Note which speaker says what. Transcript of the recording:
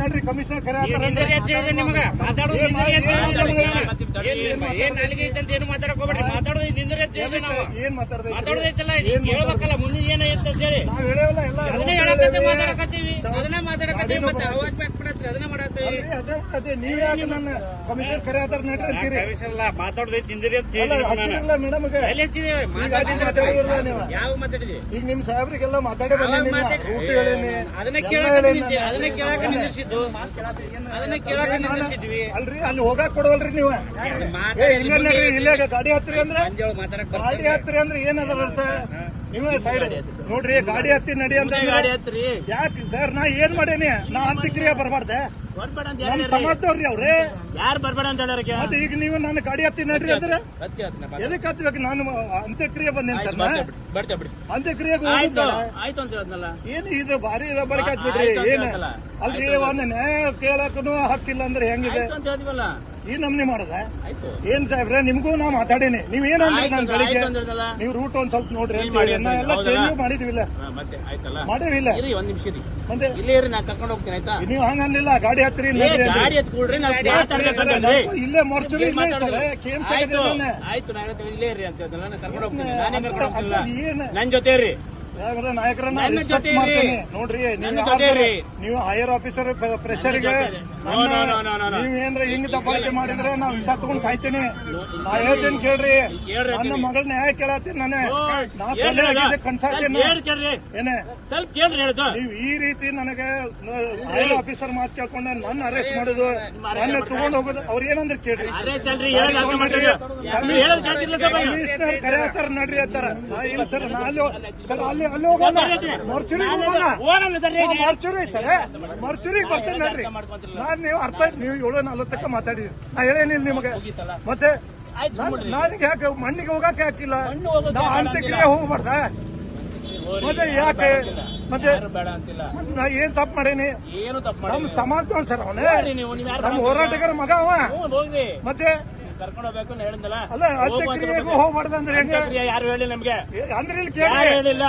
Speaker 1: ನೋಡ್ರಿ? ಕಮಿಷನರ್ ಕರೆ
Speaker 2: ನಿಮಗ? ಮಾತಾಡೋದು
Speaker 1: ಏನ್
Speaker 2: ನಾಲಿಗೆ ಮಾತಾಡಕ್ ಹೋಗ್ಬೇಡ್ರಿ ಮಾತಾಡೋದು ನಿಂದ್ರೆ ಹೇಳಿದ್ವಿ ನಾವು.
Speaker 1: ಏನ್?
Speaker 2: ಮಾತಾಡೋದೈತಲ್ಲ ಹೇಳ್ಬೇಕಲ್ಲ ಮುಂದಿನ ಅಂತ ಹೇಳಿ. ಅದನ್ನೇ ಹೇಳಕತ್ತೀವಿ ಮಾತಾಡಕತ್ತೀವಿ. ಅದನ್ನೇ ಮಾತಾಡಕತ್ತೀವಿ. ಮತ್ತೆ
Speaker 1: ಈಗ ನಿಮ್ ಸಾಹೇಬ್ರಿಗೆಲ್ಲ ಮಾತಾಡಿ
Speaker 2: ಅದನ್ನ ಕೇಳಾಕ ಅದನ್ನ ಕೇಳಾಕ
Speaker 1: ಅಲ್ರಿ ಅಲ್ಲಿ ಹೋಗಾಕ್ ಕೊಡವಲ್ರಿ ನೀವು. ಇಲ್ಲ ಗಾಡಿ ಹತ್ತಿರಿ ಅಂದ್ರೆ? ಗಾಡಿ ಹತ್ತಿರಿ ಅಂದ್ರೆ ಏನದ ಅರ್ಥ? ನೀವೇ ಸೈಡ್ ನೋಡ್ರಿ ಗಾಡಿ ಹತ್ತಿ ನಡಿ ಅಂತ
Speaker 2: ಗಾಡಿ ಹತ್ರಿ.
Speaker 1: ಯಾಕೆ ಸರ್ ನಾ ಏನ್ ಮಾಡೇನಿ? ನಾ ಅಂತ್ಯಕ್ರಿಯೆ ಬರ್ಬಾರ್ದೆ. ಸಮಾಜದವ್ರಿ ಅವ್ರಿ.
Speaker 2: ಯಾರು ಬರ್ಬೇಡ ಅಂತ ಹೇಳಿ
Speaker 1: ಮತ್ತೆ ಈಗ ನೀವು ನನ್ನ ಗಾಡಿ ಹತ್ತಿ ನಡ್ರಿ ಅಂದ್ರೆ? ಎದಕ್ ಹತ್ಬೇಕು? ನಾನು ಅಂತ್ಯಕ್ರಿಯೆ ಬಂದೇನೆ ಸರ್
Speaker 2: ಬಿಡಿ
Speaker 1: ಅಂತ್ಯಕ್ರಿಯೆಗೆ
Speaker 2: ಆಯ್ತು ಆಯ್ತು ಅಂತ ಹೇಳಿದ್ನಲ್ಲ?
Speaker 1: ಏನು ಇದು ಭಾರಿ ಬಳಕೆ ಬಳಿಕ ಬಿಡ್ರಿ
Speaker 2: ಆಯ್ತು ಅಂತ
Speaker 1: ಏನ್. ಅಲ್ರಿ ಒಂದನೇ ಕೇಳಕ್ಕೂ ಹಕ್ಕಿಲ್ಲ ಅಂದ್ರೆ ಹೆಂಗಿದೆ?
Speaker 2: ಅಂತ ಹೇಳಿದ್ವಲ್ಲ?
Speaker 1: ಈ ನಮ್ನಿ ಮಾಡದ?
Speaker 2: ಆಯ್ತು.
Speaker 1: ಏನ್ ಸಾಹೇಬ್ರೆ ನಿಮ್ಗೂ ನಾ ಮಾತಾಡೇನಿ. ನೀವ್ ಏನ್
Speaker 2: ಬೆಳಿಗ್ಗೆ?
Speaker 1: ನನ್
Speaker 2: ಹೇಳಿದ್ನಲ್ಲ.
Speaker 1: ನೀವು ರೂಟ್ ಒಂದ್ ಸ್ವಲ್ಪ ನೋಡ್ರಿ. ಎಲ್ಲ ಚೇಂಜ್ ಮಾಡಿದಿವಿಲ್ಲ ಮಾಡೇವಿಲ್ಲ
Speaker 2: ಒಂದ್ ನಿಮಿಷ
Speaker 1: ಮತ್ತೆ?
Speaker 2: ಇಲ್ಲೇ ನಾ ಕರ್ಕೊಂಡು ಹೋಗ್ತೀನಿ ಆಯ್ತಾ?
Speaker 1: ನೀವ್ ಹಂಗ ಅನ್ನಿಲ್ಲ ಗಾಡಿ ಹತ್ತಿರಿ.
Speaker 2: ಗಾಡಿ
Speaker 1: ಇಲ್ಲೇ ಮರ್ಚುರಿ ಇಲ್ಲೇ
Speaker 2: ಆಯ್ತು. ಆಯ್ತು ಇಲ್ಲೇ ಇರಿ ಅಂತ ನಾನು ಕರ್ಕೊಂಡು ಹೋಗ್ತೀನಿ.
Speaker 1: ಏನ್
Speaker 2: ನಾನೇ ಕರ್ಕೊಂಡು ಹೋಗ್ತಿಲ್ಲ
Speaker 1: ಅದು
Speaker 2: ನನ್ ಜೊತೆ ಇರಿ.
Speaker 1: ನಾಯಕರನ್ನ
Speaker 2: ಇರಿ.
Speaker 1: ಮಾಡ್ತೀನಿ. ನೋಡ್ರಿ ನೀವು ಹೈಯರ್ ಆಫೀಸರ್ ಪ್ರೆಷರ್ಗೆ
Speaker 2: ನನ್ನ ಜೊತೆ ಇರಿ. No, no, no, no, no, no.
Speaker 1: ನೀವ್ ಏನ್ರ ಹಿಂಗ್ ದಬ್ಬಾಳಿಕೆ ಮಾಡಿದ್ರೆ ನಾವ್ ವಿಷ ತಗೊಂಡ್ ಸಾಯ್ತೀನಿ. ನಾ ಹೇಳ್ತೀನಿ ಕೇಳ್ರಿ. ನನ್ನ. ಮಗಳ ನ್ಯಾಯ ಕೇಳತ್ತೀನಿ ನಾನೇ? ನಾ ತಲೆ ಕನ್ಸಾತೀನಿ ಏನೇ? ನೀವು ಈ ರೀತಿ ನನಗೆ ಹೈಯರ್ ಆಫೀಸರ್ ಮಾತು ಕೇಳ್ಕೊಂಡು ನನ್ನ ಅರೆಸ್ಟ್ ಮಾಡುದು. ನನ್ನ ತಗೊಂಡ್ ಹೋಗೋದು. ಅವ್ರ ಏನಂದ್ರೆ ಕೇಳ್ರಿ. ಕಮಿಷನರ್ ಕರೆ ಹಾಕ್ತಾರ ನಡ್ರಿ ಅಂತಾರ. ಇಲ್ಲ ಸರ್ ನಾ ಅಲ್ಲಿ ಸರ್ ಅಲ್ಲಿ ಅಲ್ಲಿ ಹೋಗೋಣ. ಮರ್ಚುರಿ ಮರ್ಚುರಿ ಸರ್ ಮರ್ಚುರಿ ಬರ್ತೀನಿ ನೋಡ್ರಿ. ನಾನು ನೀವು ಅರ್ಥ ನೀವು ಏಳು ನಲ್ವತ್ತಕ್ಕ ಮಾತಾಡಿದ್ರಿ. ನಾ ಹೇಳೇನಿಲ್ಲ ನಿಮಗೆ. ಮತ್ತೆ ನನಗೆ ಯಾಕೆ ಮಣ್ಣಿಗೆ ಹೋಗಕ್ಕೆ ಹಾಕಿಲ್ಲ? ನಾವು ಅಂತ್ಯಕ್ರಿಯೆ ಹೋಗ್ಬಾರ್ದ ಮತ್ತೆ ಯಾಕೆ? ಮತ್ತೆ ನಾ ಏನ್ ತಪ್ಪು ಮಾಡೇನಿ?
Speaker 2: ಏನು ತಪ್ಪು
Speaker 1: ನಮ್ ಸಮಾಜ ಸರ್ ಅವನೇ.
Speaker 2: ನೀವು ನೀವು ಯಾರು
Speaker 1: ನಮ್ ಹೋರಾಟಗಾರ ಮಗ ಅವ. ಮತ್ತೆ
Speaker 2: ಕರ್ಕೊಂಡು ಹೋಗ್ಬೇಕು ಅಂತ ಹೇಳಿದ್ನಲ್ಲ
Speaker 1: ಅಲ್ಲ ಅಂತ್ಯಕ್ರಿಯೆಗೂ ಹೋಗ್ಬಾರ್ದು ಅಂದ್ರೆ ಹೆಂಗ?
Speaker 2: ಯಾರು ಹೇಳಿ ನಮ್ಗೆ?
Speaker 1: ಅಂದ್ರೆ ಇಲ್ಲಿ
Speaker 2: ಯಾರು
Speaker 1: ಕೇಳಿ
Speaker 2: ಹೇಳಿಲ್ಲ?